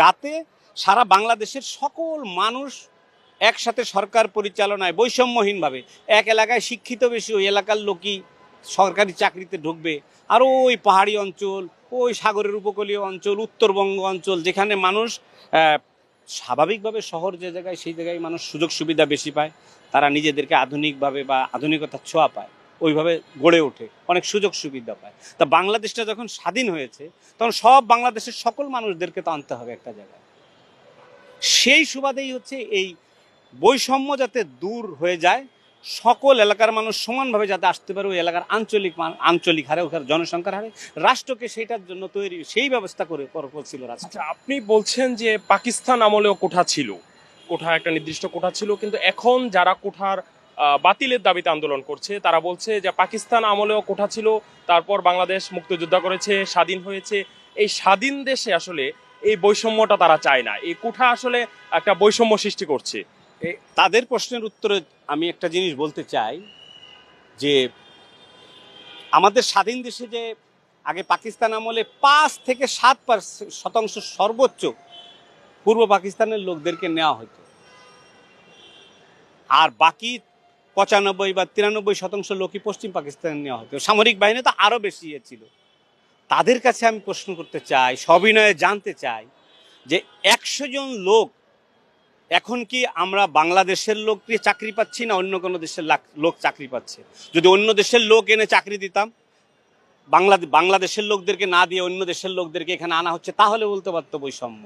যাতে সারা বাংলাদেশের সকল মানুষ একসাথে সরকার পরিচালনায় বৈষম্যহীনভাবে, এক এলাকায় শিক্ষিত বেশি, ওই এলাকার লোকই সরকারি চাকরিতে ঢুকবে। আর ওই পাহাড়ি অঞ্চল, ওই সাগরের উপকূলীয় অঞ্চল, উত্তরবঙ্গ অঞ্চল, যেখানে মানুষ স্বাভাবিকভাবে শহর যে জায়গায়, সেই জায়গায় মানুষ সুযোগ সুবিধা বেশি পায়, তারা নিজেদেরকে আধুনিকভাবে বা আধুনিকতার ছোঁয়া পায়। ওইভাবে গড়ে ওঠে, অনেক সুযোগ সুবিধা পায়। তা বাংলাদেশটা যখন স্বাধীন হয়েছে, তখন সব বাংলাদেশের সকল মানুষদেরকে তো আনতে হবে একটা জায়গায়। সেই সুবাদেই হচ্ছে এই বৈষম্য যাতে দূর হয়ে যায়, সকল এলাকার মানুষ সমানভাবে যাতে আসতে পারে, ওই এলাকার আঞ্চলিক আঞ্চলিক হারে, ওখানে জনসংখ্যার হারে, রাষ্ট্রকে সেইটার জন্য তৈরি, সেই ব্যবস্থা করে করছিল রাষ্ট্র আচ্ছা আপনি বলছেন যে পাকিস্তান আমলেও কোঠা ছিল। কোঠা একটা নির্দিষ্ট কোঠা ছিল, কিন্তু এখন যারা কোঠার বাতিলের দাবিতে আন্দোলন করছে। তারা বলছে যে পাকিস্তান আমলেও কোঠা ছিল, তারপর বাংলাদেশ মুক্তিযোদ্ধা করেছে, স্বাধীন হয়েছে। এই স্বাধীন দেশে আসলে এই বৈষম্যটা তারা চায় না। এই কোঠা আসলে একটা বৈষম্য সৃষ্টি করছে। তাদের প্রশ্নের উত্তরে আমি একটা জিনিস বলতে চাই, যে আমাদের স্বাধীন দেশে যে আগে পাকিস্তান আমলে পাঁচ থেকে সাত শতাংশ সর্বোচ্চ পূর্ব পাকিস্তানের লোকদেরকে নেওয়া হতো। আর বাকি পঁচানব্বই বা তিরানব্বই শতাংশ লোকই পশ্চিম পাকিস্তানে নেওয়া হতো। সামরিক বাহিনী তো আরও বেশি ইয়ে ছিল। তাদের কাছে আমি প্রশ্ন করতে চাই, সবিনয়ে জানতে চাই যে একশো জন লোক, এখন কি আমরা বাংলাদেশের লোককে চাকরি পাচ্ছি না অন্য কোনো দেশের লোক চাকরি পাচ্ছে? যদি অন্য দেশের লোক এনে চাকরি দিতাম বাংলা বাংলাদেশের লোকদেরকে না দিয়ে অন্য দেশের লোকদেরকে এখানে আনা হচ্ছে, তাহলে বলতে পারতো বৈষম্য।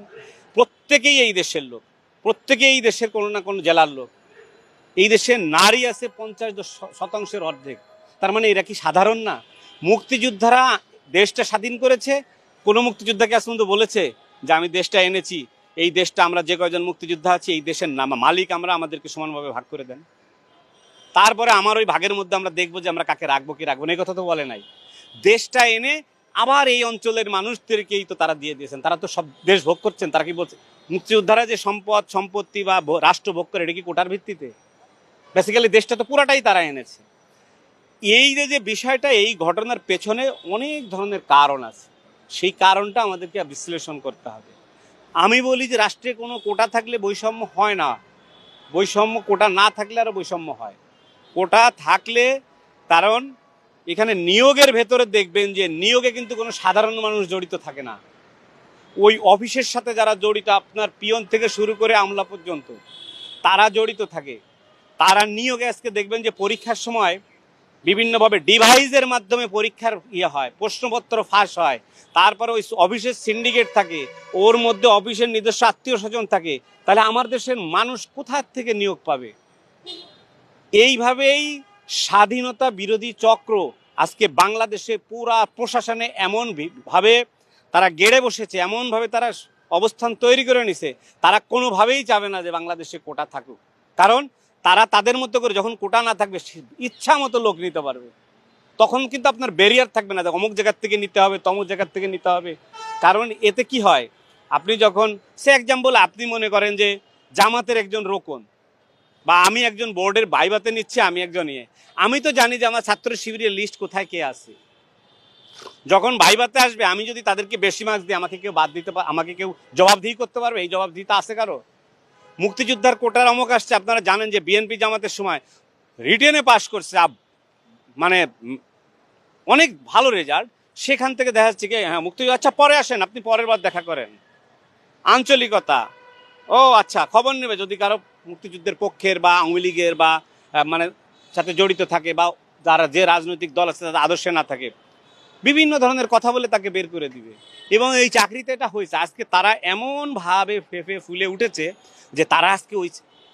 প্রত্যেকেই এই দেশের লোক, প্রত্যেকেই এই দেশের কোনো না কোনো জেলার লোক। এই দেশে নারী আছে পঞ্চাশ শতাংশের অর্ধেক। তার মানে এরা কি সাধারণ না? মুক্তিযোদ্ধারা দেশটা স্বাধীন করেছে। কোনো মুক্তিযোদ্ধাকে আজ পর্যন্ত বলেছে যে, আমি দেশটা এনেছি। এই দেশটা আমরা যে কয়জন মুক্তিযোদ্ধা আছি, এই দেশের নাম, মালিক আমরা, আমাদেরকে সমানভাবে ভাগ করে দেন। তারপরে আমার ওই ভাগের মধ্যে আমরা দেখব যে, আমরা কাকে রাখব, কি রাখব না, এই কথা তো বলে নাই। দেশটা এনে আবার এই অঞ্চলের মানুষদেরকেই তো তারা দিয়ে দিয়েছেন। তারা তো সব দেশ ভোগ করছেন। তারা কি বলছে? মুক্তিযোদ্ধারা যে সম্পদ, সম্পত্তি বা রাষ্ট্র ভোগ করে, এটা কি কোটার ভিত্তিতে? বেসিক্যালি দেশটা তো পুরাটাই তারা এনেছে। এই যে যে বিষয়টা, এই ঘটনার পেছনে অনেক ধরনের কারণ আছে। সেই কারণটা আমাদেরকে বিশ্লেষণ করতে হবে। আমি বলি যে, রাষ্ট্রে কোনো কোটা থাকলে বৈষম্য হয় না। বৈষম্য, কোটা না থাকলে আরও বৈষম্য হয়। কোটা থাকলে, কারণ এখানে নিয়োগের ভেতরে দেখবেন যে, নিয়োগে কিন্তু কোনো সাধারণ মানুষ জড়িত থাকে না। ওই অফিসের সাথে যারা জড়িত, আপনার পিয়ন থেকে শুরু করে আমলা পর্যন্ত, তারা জড়িত থাকে। তারা নিয়োগে আজকে দেখবেন যে পরীক্ষার সময় বিভিন্নভাবে ডিভাইসের মাধ্যমে পরীক্ষার ইয়ে হয়, প্রশ্নপত্র ফাঁস হয়। তারপরে ওই অফিসের সিন্ডিকেট থাকে, ওর মধ্যে অফিসের নিজস্ব আত্মীয় স্বজন থাকে। তাহলে আমার দেশের মানুষ কোথার থেকে নিয়োগ পাবে? এইভাবেই স্বাধীনতা বিরোধী চক্র আজকে বাংলাদেশে পুরা প্রশাসনে এমন ভাবে তারা গেড়ে বসেছে, এমনভাবে তারা অবস্থান তৈরি করে নিছে। তারা কোনোভাবেই চাবে না যে বাংলাদেশে কোটা থাকুক। কারণ তারা তাদের মতো করে যখন কোটা না থাকবে ইচ্ছা মতো লোক নিতে পারবে। তখন কিন্তু আপনার ব্যারিয়ার থাকবে না অমুক জায়গার থেকে নিতে হবে, তমুক জায়গার থেকে নিতে হবে। কারণ এতে কি হয়, আপনি যখন, সে এক্সাম্পল আপনি মনে করেন যে জামাতের একজন রোকন, বা আমি একজন বোর্ডের বাইবাতে নিচ্ছি, আমি একজন ইয়ে। আমি তো জানি যে আমার ছাত্র শিবিরের লিস্ট কোথায় কে আছে। যখন ভাইবাতে আসবে, আমি যদি তাদেরকে বেশি মার্কস দিই, আমাকে কেউ বাদ দিতে আমাকে কেউ জবাবদিহি করতে পারবে? এই জবাবদিহিতা আছে কারও? মুক্তিযোদ্ধার কোটার অমক আসছে। আপনারা জানেন যে বিএনপি জামাতের সময় রিটেনে পাশ করছে মানে অনেক ভালো রেজাল্ট সেখান থেকে দেখা যাচ্ছে কি হ্যাঁ মুক্তিযোদ্ধা আচ্ছা পরে আসেন, আপনি পরের বার দেখা করেন। আঞ্চলিকতা। ও আচ্ছা খবর নেবে যদি কারও মুক্তিযুদ্ধের পক্ষের বা আওয়ামী লীগের বা মানে সাথে জড়িত থাকে বা যারা যে রাজনৈতিক দল আছে তাদের আদর্শে না থাকে। বিভিন্ন ধরনের কথা বলে তাকে বের করে দিবে। এবং এই চাকরিতে এটা হয়েছে। আজকে তারা এমনভাবে ফেফে ফুলে উঠেছে যে তারা আজকে ওই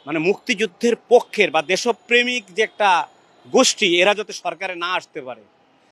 মানে মুক্তিযুদ্ধের পক্ষের বা দেশপ্রেমিক যে একটা গোষ্ঠী, এরা যাতে সরকারে না আসতে পারে।